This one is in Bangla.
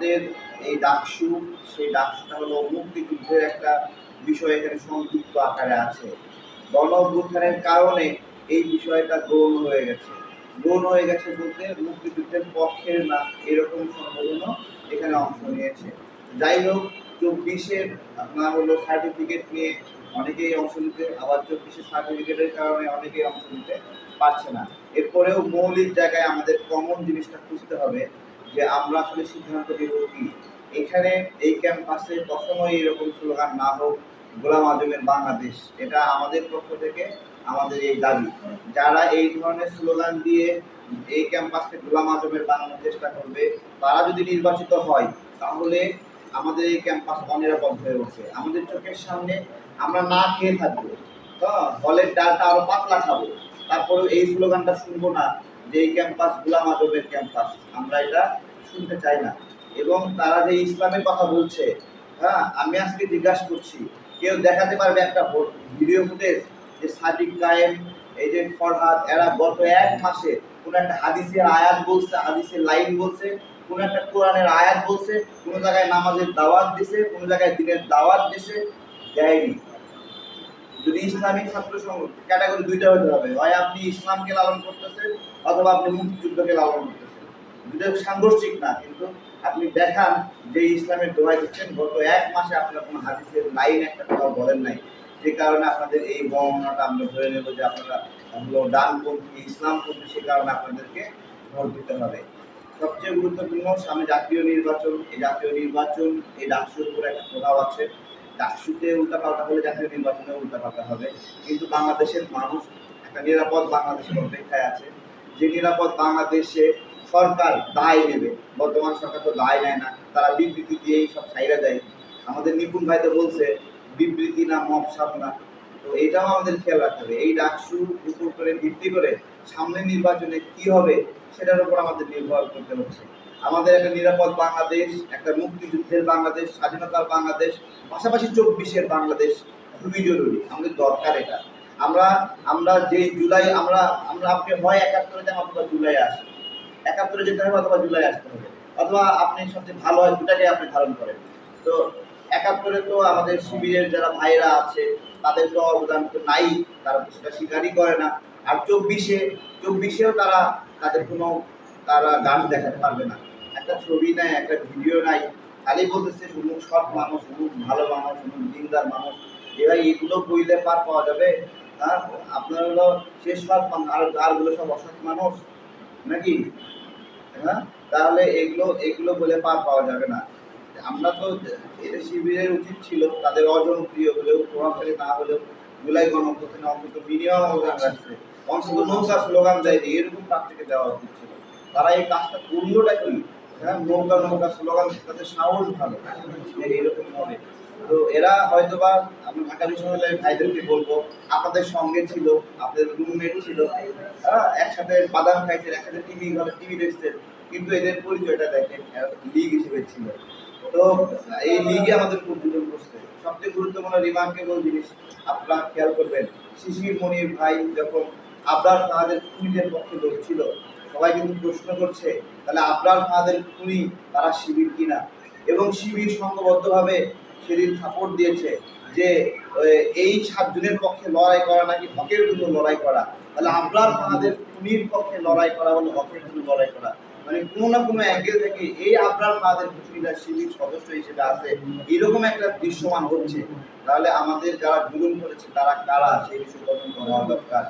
আমাদের এই ডাকসু, সেই ডাকসুটা হলো মুক্তিযুদ্ধের একটা বিষয় এখানে সংযুক্ত আকারে আছে। গণ অভ্যুত্থানের কারণে এই বিষয়টা গৌণ হয়ে গেছে। গৌণ হয়ে গেছে বলতে মুক্তিযুদ্ধের পক্ষের না, এরকম সংগঠনও এখানে অংশ নিয়েছে। যাই হোক, চব্বিশের আপনার হলো সার্টিফিকেট নিয়ে অনেকেই অংশ নিতে, আবার চব্বিশের সার্টিফিকেটের কারণে অনেকেই অংশ নিতে পারছে না। এরপরেও মৌলিক জায়গায় আমাদের কমন জিনিসটা খুঁজতে হবে। যে আমরা আসলে সিদ্ধান্ত নেব কি? এখানে এই ক্যাম্পাসে কখনোই এরকম স্লোগান না হোক, গোলাম আজমের বাংলাদেশ। এটা আমাদের পক্ষ থেকে আমাদের এই দাবি। যারা এই ধরনের স্লোগান দিয়ে এই ক্যাম্পাসকে গোলাম আজমের বানানোর চেষ্টা করবে, তারা যদি নির্বাচিত হয়, তাহলে আমাদের এই ক্যাম্পাস অনিরাপদ হয়ে ওঠে আমাদের চোখের সামনে আমরা না খেয়ে থাকব। হ্যাঁ ফলের ডালটা আরও পাতলা খাব। তারপরেও এই স্লোগানটা শুনব না। যে এই ক্যাম্পাস গুলাম আজমের ক্যাম্পাস আমরা এটা শুনতে চাই না। এবং তারা যে ইসলামের কথা বলছে হ্যাঁ আমি আজকে জিজ্ঞাসা করছি, কেউ দেখাতে পারবে একটা ভিডিও ফুটেজ যে সাদিক কায়েম, এই যে ফরহাদ, এরা গত এক মাসে কোন একটা হাদিসের আয়াত বলছে, হাদিসের লাইন বলছে, কোনো একটা কোরআনের আয়াত বলছে, কোনো জায়গায় নামাজের দাওয়াত দিছে, কোনো জায়গায় দিনের দাওয়াত দিছে, দেয়নি। যদি ইসলামিক ছাত্র সংঘ ক্যাটাগরি দুইটা হতে হবে, হয় আপনি ইসলামকে লালন করতেছেন অথবা আপনি মুক্তিযুদ্ধকে লালন করতেছেন। দুটো সাংঘর্ষিক না, কিন্তু আপনি দেখান যে ইসলামের দোহাই দিচ্ছেন। গত এক মাসে আপনারা কোনো হাদিসের লাইন একটা কথা বলেন নাই। যে কারণে আপনাদের এই বর্ণনাটা আমরা ধরে নেব যে আপনারা ডান হলো ডানপন্থী ইসলামপন্থী সে কারণে আপনাদেরকে ভোট দিতে হবে। সবচেয়ে গুরুত্বপূর্ণ সামনে জাতীয় নির্বাচন। এই জাতীয় নির্বাচন, এই ডাকসুর উপরে একটা প্রভাব আছে। ডাকসুতে উল্টাপাল্টা হলে জাতীয় নির্বাচনে উল্টাপাল্টা হবে। কিন্তু বাংলাদেশের মানুষ একটা নিরাপদ বাংলাদেশের অপেক্ষায় আছে। যে নিরাপদ বাংলাদেশে সরকার দায় নেবে, বর্তমান সরকার তো দায় নেয় না, তারা বিবৃতি দিয়েই সব ছাইরা দেয়। আমাদের নিপুণ ভাই তো বলছে, বিবৃতি না, মব সাধনা তো এটাও আমাদের খেয়াল রাখতে হবে। এই ডাকসু উপর করে, ভিত্তি করে সামনের নির্বাচনে কি হবে, সেটার উপর আমাদের নির্ভর করতে হচ্ছে। আমাদের একটা নিরাপদ বাংলাদেশ, একটা মুক্তিযুদ্ধের বাংলাদেশ, স্বাধীনতার বাংলাদেশ, পাশাপাশি চব্বিশের বাংলাদেশ খুবই জরুরি। আমাদের দরকার এটা। আমরা আমরা যেই জুলাই, আমরা আমরা আপনি হয় একাত্তরে যান অথবা জুলাই আসেন। একাত্তরে যেতে হবে অথবা জুলাই আসতে হবে। অথবা আপনি সবচেয়ে ভালো হয় দুটাকে আপনি ধারণ করেন। তো একাত্তরে তো আমাদের শিবিরের যারা ভাইরা আছে, তাদের তো অবদান তো নাই, তারা সেটা স্বীকারই করে না। আর চব্বিশে, চব্বিশেও তারা, তাদের কোনো, তারা গান দেখাতে পারবে না। একটা ছবি নাই, একটা ভিডিও নাই। খালি বলতেছে অমুক সৎ মানুষ অমুক ভালো মানুষ অমুক দিনদার মানুষ। এবার এগুলো বইলে পার পাওয়া যাবে হ্যাঁ আপনার হলো শেষ মানুষ আর আরগুলো সব অসৎ মানুষ, নাকি? হ্যাঁ? তাহলে এগুলো এগুলো বলে পার পাওয়া যাবে না। আমরা তো এটা শিবিরের উচিত ছিল, তাদের অজনপ্রিয় হলেও, প্রভাবশালী না হলেও, জুলাই গণঅভ্যুত্থানে অন্তত মিনিমাম অবদান রাখছে অন্তত নৌকা স্লোগান দেয়নি, এরকম প্রার্থীকে দেওয়া উচিত ছিল। তারা এই কাজটা করলোটা কি? হ্যাঁ নৌকা নৌকা স্লোগান, তাদের সাহস ভালো। হবে। তো এরা হয়তোবা, আমি ঢাকা বিশ্ববিদ্যালয়ের ভাইদেরকে বলব, আপনাদের সঙ্গে ছিল, আপনাদের রুমমেট ছিল একসাথে বাদাম খাইছেন, একসাথে টিভি ঘরে টিভি দেখছেন, কিন্তু এদের পরিচয়টা দেখেন লিগ হিসেবে ছিল। তো এই লিগে আমাদের করছে। সবচেয়ে গুরুত্বপূর্ণ রিমার্কেবল জিনিস আপনারা খেয়াল করবেন, শিশির মনির ভাই যখন ফাহাদের খুনিদের পক্ষে লড়ছিল সবাই কিন্তু প্রশ্ন করছে, তাহলে আবরার ফাহাদের খুনি তারা শিবির কিনা? এবং শিবির সংঘবদ্ধভাবে সেদিন সাপোর্ট দিয়েছে যে এই সাতজনের পক্ষে লড়াই করা নাকি হকের জন্য লড়াই করা? তাহলে আবরার ফাহাদের খুনির পক্ষে লড়াই করা হলো হকের জন্য লড়াই করা। মানে কোনো না কোনো অ্যাঙ্গেল থেকে এই আবরার ফাহাদের খুনিরা শিবির সদস্য হিসেবে আছে, এরকম একটা দৃশ্যমান হচ্ছে। তাহলে আমাদের যারা জুলুম করেছে, তারা কারা? সেই বিষয়ে তদন্ত হওয়া দরকার।